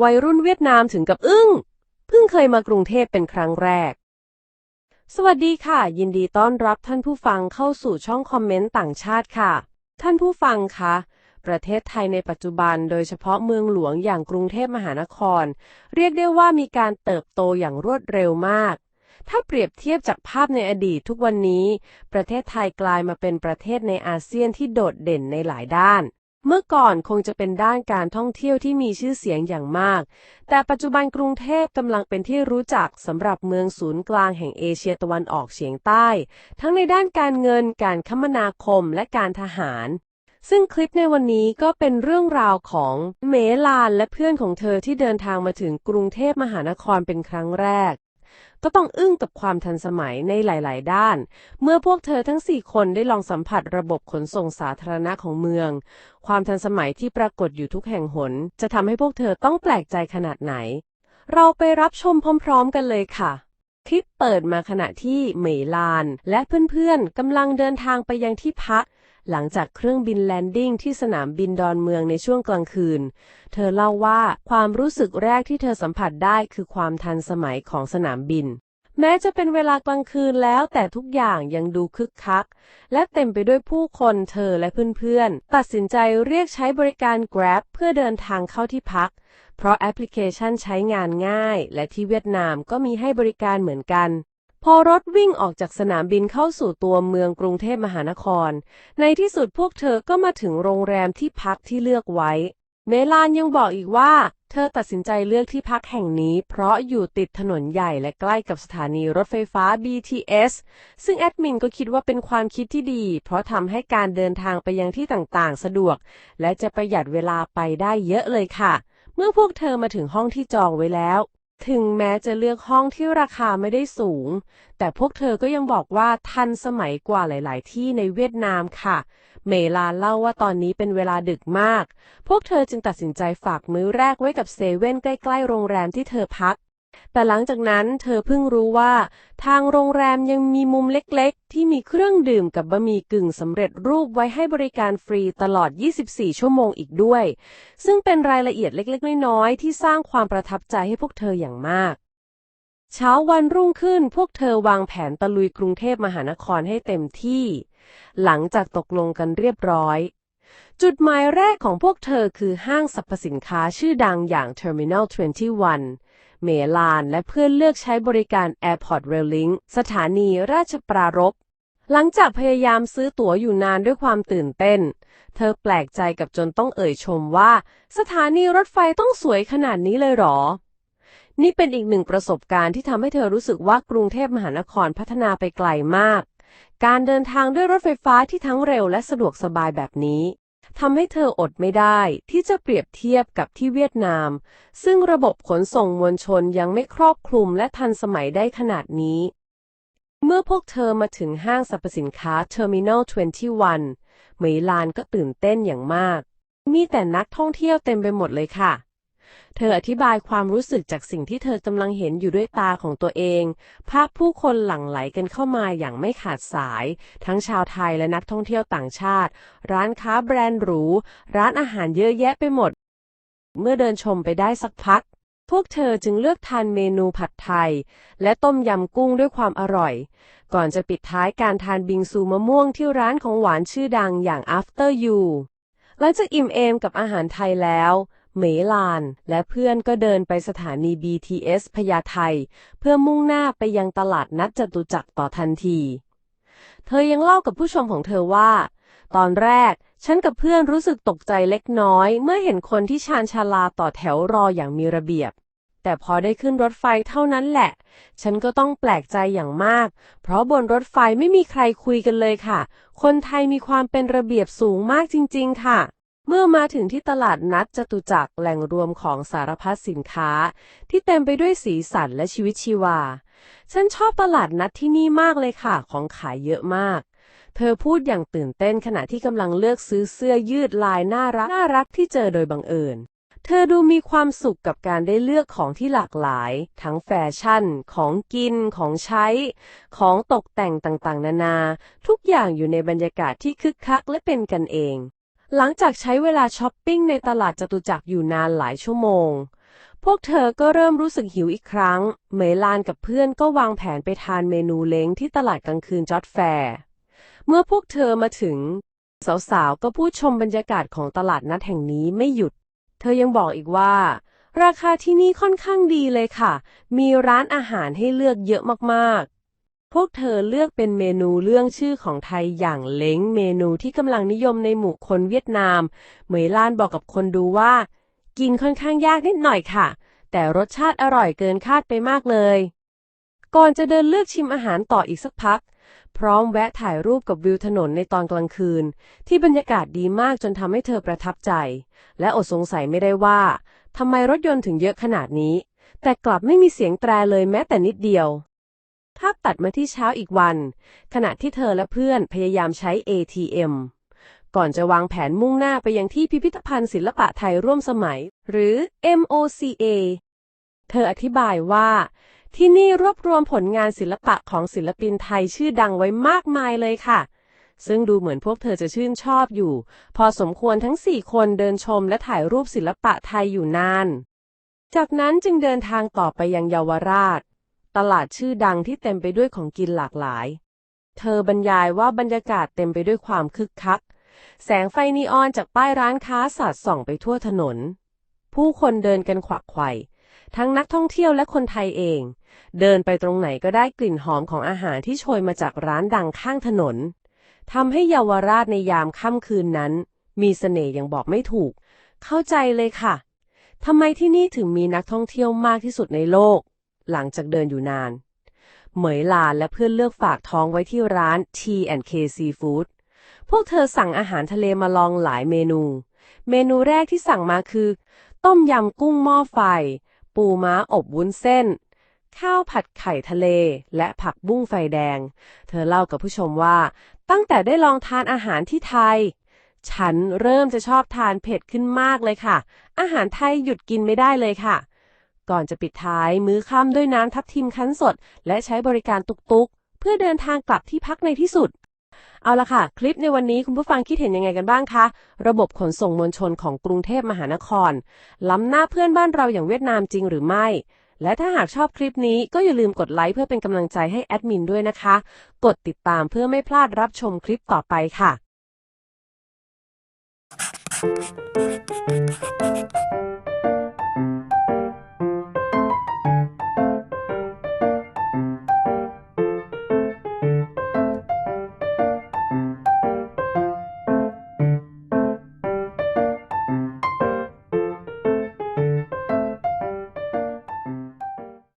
วัยรุ่นเวียดนามถึงกับอึ้ง เพิ่งเคยมากรุงเทพเป็นครั้งแรก สวัสดีค่ะ ยินดีต้อนรับท่านผู้ฟังเข้าสู่ช่องคอมเมนต์ต่างชาติค่ะ ท่านผู้ฟังคะประเทศไทยในปัจจุบันโดยเฉพาะเมืองหลวงอย่างกรุงเทพมหานคร เรียกได้ว่ามีการเติบโตอย่างรวดเร็วมาก ถ้าเปรียบเทียบจากภาพในอดีตทุกวันนี้ ประเทศไทยกลายมาเป็นประเทศในอาเซียนที่โดดเด่นในหลายด้าน เมื่อก่อนคงจะเป็นด้านการท่องเที่ยวที่มีชื่อเสียงอย่างมาก แต่ปัจจุบันกรุงเทพกำลังเป็นที่รู้จักสำหรับเมืองศูนย์กลางแห่งเอเชียตะวันออกเฉียงใต้ ทั้งในด้านการเงิน การคมนาคม และการทหาร ซึ่งคลิปในวันนี้ก็เป็นเรื่องราวของเมลานและเพื่อนของเธอที่เดินทางมาถึงกรุงเทพมหานครเป็นครั้งแรก ก็ต้องอึ้งกับความทันสมัยในหลาย ๆ ด้าน เมื่อพวกเธอทั้ง 4 คนได้ลองสัมผัสระบบขนส่งสาธารณะของเมือง ความทันสมัยที่ปรากฏอยู่ทุกแห่งหน จะทำให้พวกเธอต้องแปลกใจขนาดไหน เราไปรับชมพร้อม ๆ กันเลยค่ะคลิปเปิดมาขณะที่เหมยลาน และเพื่อนๆกำลังเดินทางไปยังที่พัก หลังจากเครื่องบินแลนดิ้งที่สนามบินดอนเมืองในช่วงกลางคืน เธอเล่าว่าความรู้สึกแรกที่เธอสัมผัสได้คือความทันสมัยของสนามบิน แม้จะเป็นเวลากลางคืนแล้วแต่ทุกอย่างยังดูคึกคัก และเต็มไปด้วยผู้คนเธอและเพื่อนๆ ตัดสินใจเรียกใช้บริการ Grab เพื่อเดินทางเข้าที่พักเพราะแอปพลิเคชันใช้งานง่าย และที่เวียดนามก็มีให้บริการเหมือนกัน พอรถวิ่งออกจากสนามบินเข้าสู่ตัวเมืองกรุงเทพมหานคร ในที่สุดพวกเธอก็มาถึงโรงแรมที่พักที่เลือกไว้ เมลานยังบอกอีกว่า เธอตัดสินใจเลือกที่พักแห่งนี้ เพราะอยู่ติดถนนใหญ่และใกล้กับสถานีรถไฟฟ้า BTS ซึ่งแอดมินก็คิดว่าเป็นความคิดที่ดี เพราะทำให้การเดินทางไปยังที่ต่างๆ สะดวก และจะประหยัดเวลาไปได้เยอะเลยค่ะ เมื่อพวกเธอมาถึงห้องที่จองไว้แล้ว ถึงแม้จะเลือกห้องที่ราคาไม่ได้สูง แต่พวกเธอก็ยังบอกว่าทันสมัยกว่าหลาย ๆ ที่ในเวียดนามค่ะ เมลาเล่าว่าตอนนี้เป็นเวลาดึกมาก พวกเธอจึงตัดสินใจฝากมื้อแรกไว้กับเซเว่นใกล้ ๆ โรงแรมที่เธอพัก แต่หลังจากนั้นเธอเพิ่งรู้ว่า ทางโรงแรมยังมีมุมเล็กๆ ที่มีเครื่องดื่มกับบะหมี่กึ่งสำเร็จรูปไว้ให้บริการฟรีตลอด 24 ชั่วโมงอีกด้วย ซึ่งเป็นรายละเอียดเล็กๆ น้อยๆ ที่สร้างความประทับใจให้พวกเธออย่างมาก เช้าวันรุ่งขึ้นพวกเธอวางแผนตะลุยกรุงเทพมหานครให้เต็มที่ หลังจากตกลงกันเรียบร้อยจุดหมายแรกของพวกเธอคือห้างสรรพสินค้าชื่อดังอย่าง Terminal 21 เมลานและเพื่อนเลือกใช้บริการ Airport Rail Link สถานีราชปรารภหลังจากพยายามซื้อตั๋วอยู่นานด้วยความตื่นเต้น เธอแปลกใจกับจนต้องเอ่ยชมว่า สถานีรถไฟต้องสวยขนาดนี้เลยหรอ นี่เป็นอีกหนึ่งประสบการณ์ที่ทำให้เธอรู้สึกว่ากรุงเทพมหานครพัฒนาไปไกลมาก การเดินทางด้วยรถไฟฟ้าที่ทั้งเร็วและสะดวกสบายแบบนี้ ทำให้เธออดไม่ได้ที่จะเปรียบเทียบกับที่เวียดนาม ซึ่งระบบขนส่งมวลชนยังไม่ครอบคลุมและทันสมัยได้ขนาดนี้ เมื่อพวกเธอมาถึงห้างสรรพสินค้า Terminal 21 เหมยลานก็ตื่นเต้นอย่างมาก มีแต่นักท่องเที่ยวเต็มไปหมดเลยค่ะ เธออธิบายความรู้สึกจากสิ่งที่เธอกำลังเห็นอยู่ด้วยตาของตัวเอง ภาพผู้คนหลั่งไหลกันเข้ามาอย่างไม่ขาดสาย ทั้งชาวไทยและนักท่องเที่ยวต่างชาติ ร้านค้าแบรนด์หรู ร้านอาหารเยอะแยะไปหมด เมื่อเดินชมไปได้สักพัก พวกเธอจึงเลือกทานเมนูผัดไทย และต้มยำกุ้งด้วยความอร่อย ก่อนจะปิดท้ายการทานบิงซูมะม่วงที่ร้านของหวานชื่อดังอย่าง After You หลังจากอิ่มเอมกับอาหารไทยแล้ว เมลาน และเพื่อนก็เดินไปสถานี BTS พญาไทเพื่อมุ่งหน้าไปยังตลาดนัดจตุจักรต่อทันที เธอยังเล่ากับผู้ชมของเธอว่า ตอนแรกฉันกับเพื่อนรู้สึกตกใจเล็กน้อย เมื่อเห็นคนที่ชานชาลาต่อแถวรออย่างมีระเบียบ แต่พอได้ขึ้นรถไฟเท่านั้นแหละ ฉันก็ต้องแปลกใจอย่างมาก เพราะบนรถไฟไม่มีใครคุยกันเลยค่ะ คนไทยมีความเป็นระเบียบสูงมากจริง ๆ ค่ะ เมื่อมาถึงที่ตลาดนัดจตุจักรแหล่งรวมของสารพัดสินค้า ที่เต็มไปด้วยสีสันและชีวิตชีวา ฉันชอบตลาดนัดที่นี่มากเลยค่ะ ของขายเยอะมาก เธอพูดอย่างตื่นเต้นขณะที่กำลังเลือกซื้อเสื้อยืดลายน่ารักน่ารักที่เจอโดยบังเอิญ เธอดูมีความสุขกับการได้เลือกของที่หลากหลาย ทั้งแฟชั่น ของกิน ของใช้ ของตกแต่งต่างๆ นานา ทุกอย่างอยู่ในบรรยากาศที่คึกคักและเป็นกันเอง หลังจากใช้เวลาช้อปปิ้งในตลาดจตุจักรอยู่นานหลายชั่วโมง พวกเธอก็เริ่มรู้สึกหิวอีกครั้ง เมลานกับเพื่อนก็วางแผนไปทานเมนูเล้งที่ตลาดกลางคืนจอดแฟร์เมื่อพวกเธอมาถึง สาวๆ ก็พูดชมบรรยากาศของตลาดนัดแห่งนี้ไม่หยุด เธอยังบอกอีกว่า ราคาที่นี่ค่อนข้างดีเลยค่ะ มีร้านอาหารให้เลือกเยอะมากๆ พวกเธอเลือกเป็นเมนูเรื่องชื่อของไทยอย่างเล้งเมนูที่กำลังนิยมในหมู่คนเวียดนาม เหมยลานบอกกับคนดูว่า กินค่อนข้างยากนิดหน่อยค่ะ แต่รสชาติอร่อยเกินคาดไปมากเลย ก่อนจะเดินเลือกชิมอาหารต่ออีกสักพัก พร้อมแวะถ่ายรูปกับวิวถนนในตอนกลางคืน ที่บรรยากาศดีมากจนทำให้เธอประทับใจ และอดสงสัยไม่ได้ว่าทำไมรถยนต์ถึงเยอะขนาดนี้ แต่กลับไม่มีเสียงแตรเลยแม้แต่นิดเดียว ตัดมาที่เช้าอีกวัน ขณะที่เธอและเพื่อนพยายามใช้ ATM ก่อนจะวางแผนมุ่งหน้าไปยังที่พิพิธภัณฑ์ศิลปะไทยร่วมสมัย หรือ MOCA เธออธิบายว่า ที่นี่รวบรวมผลงานศิลปะของศิลปินไทยชื่อดังไว้มากมายเลยค่ะ ซึ่งดูเหมือนพวกเธอจะชื่นชอบอยู่ พอสมควรทั้งสี่คนเดินชมและถ่ายรูปศิลปะไทยอยู่นาน จากนั้นจึงเดินทางต่อไปยังเยาวราช ตลาดชื่อดังที่เต็มไปด้วยของกินหลากหลาย เธอบรรยายว่าบรรยากาศเต็มไปด้วยความคึกคัก แสงไฟนีออนจากป้ายร้านค้าสาดส่องไปทั่วถนน ผู้คนเดินกันขวักไขว่ทั้งนักท่องเที่ยวและคนไทยเอง เดินไปตรงไหนก็ได้กลิ่นหอมของอาหารที่โชยมาจากร้านดังข้างถนนทำให้เยาวราชในยามค่ำคืนนั้น มีเสน่ห์อย่างบอกไม่ถูก เข้าใจเลยค่ะทำไมที่นี่ถึงมีนักท่องเที่ยวมากที่สุดในโลก หลังจากเดินอยู่นาน เหมยลานและเพื่อนเลือกฝากท้องไว้ที่ร้าน T&K Seafood พวกเธอสั่งอาหารทะเลมาลองหลายเมนู เมนูแรกที่สั่งมาคือ ต้มยำกุ้งหม้อไฟ ปูม้าอบวุ้นเส้น ข้าวผัดไข่ทะเล และผักบุ้งไฟแดง เธอเล่ากับผู้ชมว่า ตั้งแต่ได้ลองทานอาหารที่ไทย ฉันเริ่มจะชอบทานเผ็ดขึ้นมากเลยค่ะ อาหารไทยหยุดกินไม่ได้เลยค่ะ ก่อนจะปิดท้ายมื้อค่ำด้วยน้ำทับทิมคั้นสด และใช้บริการตุกๆ เพื่อเดินทางกลับที่พักในที่สุด เอาละค่ะ คลิปในวันนี้คุณผู้ฟังคิดเห็นยังไงกันบ้างคะ ระบบขนส่งมวลชนของกรุงเทพมหานคร ล้ำหน้าเพื่อนบ้านเราอย่างเวียดนามจริงหรือไม่ และถ้าหากชอบคลิปนี้ก็อย่าลืมกดไลค์เพื่อเป็นกำลังใจให้แอดมินด้วยนะคะ กดติดตามเพื่อไม่พลาดรับชมคลิปต่อไปค่ะ